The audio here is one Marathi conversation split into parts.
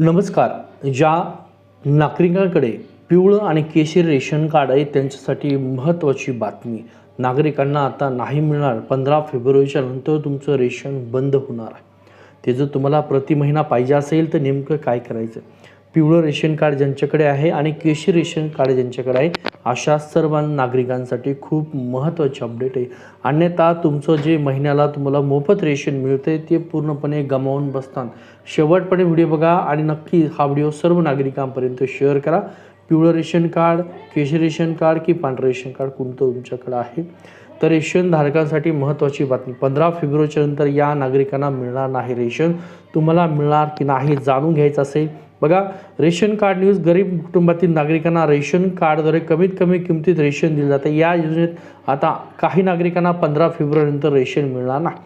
नमस्कार. ज्या नागरिकांकडे पिवळं आणि केशरी रेशन कार्ड आहे त्यांच्यासाठी महत्त्वाची बातमी. नागरिकांना आता नाही मिळणार. पंधरा फेब्रुवारीच्या नंतर तुमचं रेशन बंद होणार आहे. ते जर तुम्हाला प्रति महिना पाहिजे असेल तर नेमकं काय करायचं? पिवळं रेशन कार्ड ज्यांच्याकडे आहे आणि केशरी रेशन कार्ड ज्यांच्याकडे आहे अशा सर्व नागरिकांसाठी खूप महत्त्वाची अपडेट आहे. अन्यथा तुमचं जे महिन्याला तुम्हाला मोफत रेशन मिळते ते पूर्णपणे गमावून बसतात. शेवटपणे व्हिडिओ बघा आणि नक्की हा व्हिडिओ सर्व नागरिकांपर्यंत शेअर करा. पिवळं रेशन कार्ड केशरी रेशन कार्ड की पांढरं रेशन कार्ड कोणतं तुमच्याकडं आहे? तर रेशन धारकांसाठी महत्त्वाची बातमी पंधरा फेब्रुवारीच्या नंतर या नागरिकांना मिळणार नाही रेशन. तुम्हाला मिळणार की नाही जाणून घ्यायचं असेल बघा रेशन कार्ड न्यूज गरीब कुटुंबातील नागरिकांना रेशन कार्डद्वारे कमीत कमी किमतीत रेशन दिलं जातं. या योजनेत आता काही नागरिकांना पंधरा फेब्रुवारीनंतर रेशन मिळणार नाही.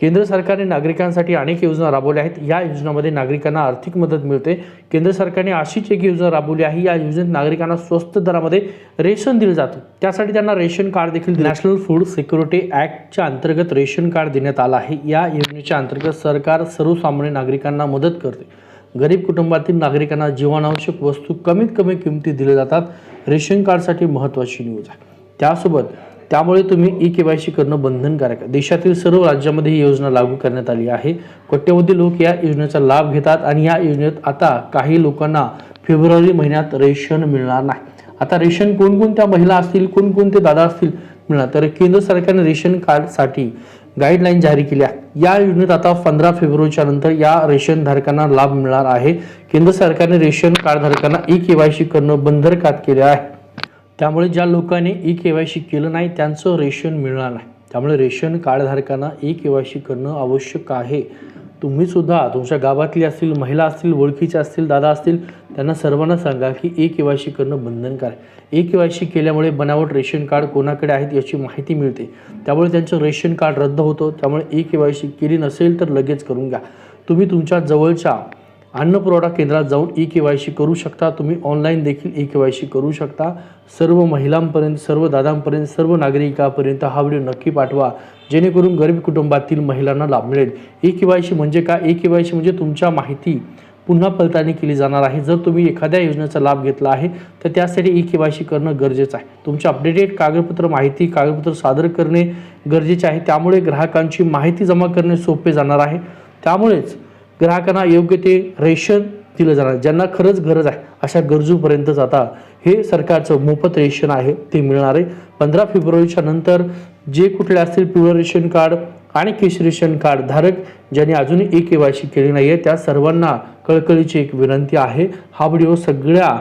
केंद्र सरकारने नागरिकांसाठी अनेक योजना राबवल्या आहेत. या योजनामध्ये नागरिकांना आर्थिक मदत मिळते. केंद्र सरकारने अशीच एक योजना राबवली आहे. या योजनेत नागरिकांना स्वस्त दरामध्ये रेशन दिलं जातं. त्यासाठी त्यांना रेशन कार्ड देखील नॅशनल फूड सिक्युरिटी ॲक्टच्या अंतर्गत रेशन कार्ड देण्यात आलं आहे. या योजनेच्या अंतर्गत सरकार सर्वसामान्य नागरिकांना मदत करते. गरीब कुटुंबातील नागरिकांना जीवनावश्यक वस्तू कमीत कमी किमतीत दिल्या जातात. रेशन कार्डसाठी महत्त्वाची न्यूज आहे. त्यासोबत त्यामुळे तुम्ही ई के वाय सी करणं बंधनकारक आहे. देशातील सर्व राज्यामध्ये ही योजना लागू करण्यात आली आहे. कोट्यवधी लोक या योजनेचा लाभ घेतात आणि या योजनेत आता काही लोकांना फेब्रुवारी महिन्यात रेशन मिळणार नाही. आता रेशन कोणकोणत्या महिला असतील कोणकोणते दादा असतील मिळणार? तर केंद्र सरकारने रेशन कार्डसाठी गाईडलाईन जारी केली आहे या योजनेत आता पंधरा फेब्रुवारीच्या नंतर या रेशन धारकांना लाभ मिळणार आहे. केंद्र सरकारने रेशन कार्ड धारकांना ई के वाय सी करणं बंधनकारक केले आहे. त्यामुळे ज्या लोकांनी ई के वाय सी केलं नाही त्यांचं रेशन मिळणार नाही. त्यामुळे रेशन कार्डधारकांना ई के वाय सी करणं आवश्यक आहे. तुम्ही सुद्धा तुमच्या गावातली असतील महिला असतील ओळखीच्या असतील दादा असतील त्यांना सर्वांना सांगा की ए के वाय सी करणं बंधनकार आहे के वाय सी केल्यामुळे बनावट रेशन कार्ड कोणाकडे आहेत याची माहिती मिळते. त्यामुळे त्यांचं रेशन कार्ड रद्द होतं. त्यामुळे ए के वाय सी केली नसेल तर लगेच करून घ्या. तुम्ही तुमच्या जवळच्या अन्नपुरवठा केंद्रात जाऊन ई के वाय सी करू शकता. तुम्ही ऑनलाईन देखील ई के वाय सी करू शकता. सर्व महिलांपर्यंत सर्व दादांपर्यंत सर्व नागरिकांपर्यंत हा व्हिडिओ नक्की पाठवा. जेणेकरून गरीब कुटुंबातील महिलांना लाभ मिळेल. ई के वाय सी म्हणजे काय? ई के वाय सी म्हणजे तुमच्या माहिती पुन्हा पडताळणी केली जाणार आहे. जर तुम्ही एखाद्या योजनेचा लाभ घेतला आहे तर त्यासाठी ई के वाय सी करणं गरजेचं आहे. तुमचे अपडेटेड कागदपत्र माहिती कागदपत्र सादर करणे गरजेचे आहे. त्यामुळे ग्राहकांची माहिती जमा करणे सोपे जाणार आहे. त्यामुळेच ग्राहकांना योग्य ते रेशन दिलं जाणार ज्यांना खरंच गरज आहे अशा गरजूपर्यंतच आता हे सरकारचं मोफत रेशन आहे ते मिळणार आहे. पंधरा फेब्रुवारीच्या नंतर जे कुठले असतील पिवळं रेशन कार्ड आणि केश रेशन कार्ड धारक ज्यांनी अजूनही ई के वाय सी केली नाही आहे त्या सर्वांना कळकळीची एक विनंती आहे. हा व्हिडिओ सगळ्या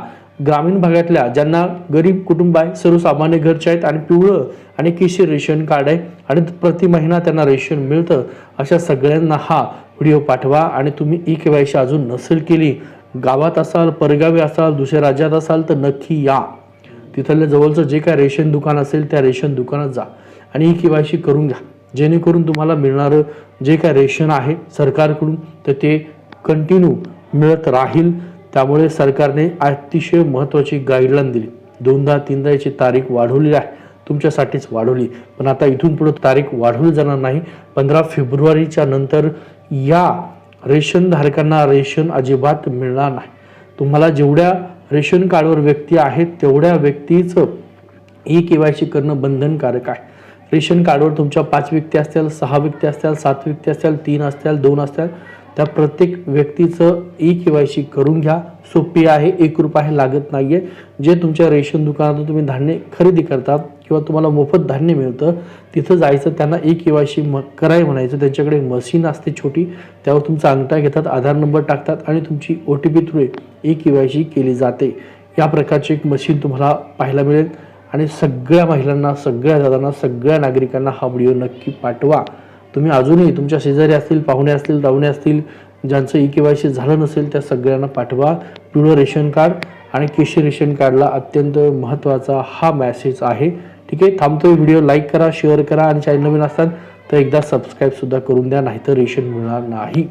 ग्रामीण भागातल्या ज्यांना गरीब कुटुंब आहे सर्वसामान्य घरचे आहेत आणि पिवळं आणि केशी रेशन कार्ड आहे आणि प्रति महिना त्यांना रेशन मिळतं अशा सगळ्यांना हा व्हिडिओ पाठवा आणि तुम्ही ई के वायशी अजून नसेल केली गावात असाल परगावी असाल दुसऱ्या राज्यात असाल तर नक्की या. तिथल्या जवळचं जे काय रेशन दुकान असेल त्या रेशन दुकानात जा आणि ई के वायशी करून घ्या. जेणेकरून तुम्हाला मिळणारं जे काय रेशन आहे सरकारकडून तर ते कंटिन्यू मिळत राहील. त्यामुळे सरकारने अतिशय महत्त्वाची गाईडलाईन दिली. दोनदा तीनदा याची तारीख वाढवली आहे. तुमच्यासाठीच वाढवली. पण आता इथून पुढे तारीख वाढवली जाणार नाही. पंधरा फेब्रुवारीच्या नंतर या रेशन धारकांना रेशन अजिबात मिळणार नाही. तुम्हाला जेवढ्या रेशन कार्डवर व्यक्ती आहेत तेवढ्या व्यक्तीचं ई के वाय सी करणं बंधनकारक आहे. रेशन कार्डवर तुमच्या पाच व्यक्ती असतील सहा व्यक्ती असतील सात व्यक्ती असतील तीन असतील दोन असतील त्या प्रत्येक व्यक्तीचं ई के वाय सी करून घ्या. सोपी आहे एक रुपया लागत नाही आहे जे तुमच्या रेशन दुकानातून तुम्ही धान्य खरेदी करतात किंवा तुम्हाला मोफत धान्य मिळतं तिथं जायचं त्यांना एक के वाय सी म कराय म्हणायचं. त्यांच्याकडे मशीन असते छोटी त्यावर तुमचा अंगठा घेतात आधार नंबर टाकतात आणि तुमची O T P through A K Y C केली जाते. या प्रकारची एक मशीन तुम्हाला पाहायला मिळेल आणि सगळ्या महिलांना सगळ्या दादांना सगळ्या नागरिकांना हा व्हिडिओ नक्की पाठवा. तुम्ही अजूनही तुमच्या शेजारी असतील पाहुणे असतील दावणे असतील ज्यांचं ई के वाय सी झालं नसेल त्या सगळ्यांना पाठवा. पिवळं रेशन कार्ड आणि केशी रेशन कार्डला अत्यंत महत्त्वाचा हा मॅसेज आहे. ठीक आहे? थांबतोय व्हिडिओ लाईक करा शेअर करा आणि चॅनल नवीन असतात तर एकदा सबस्क्राईबसुद्धा करून द्या नाहीतर रेशन मिळणार नाही.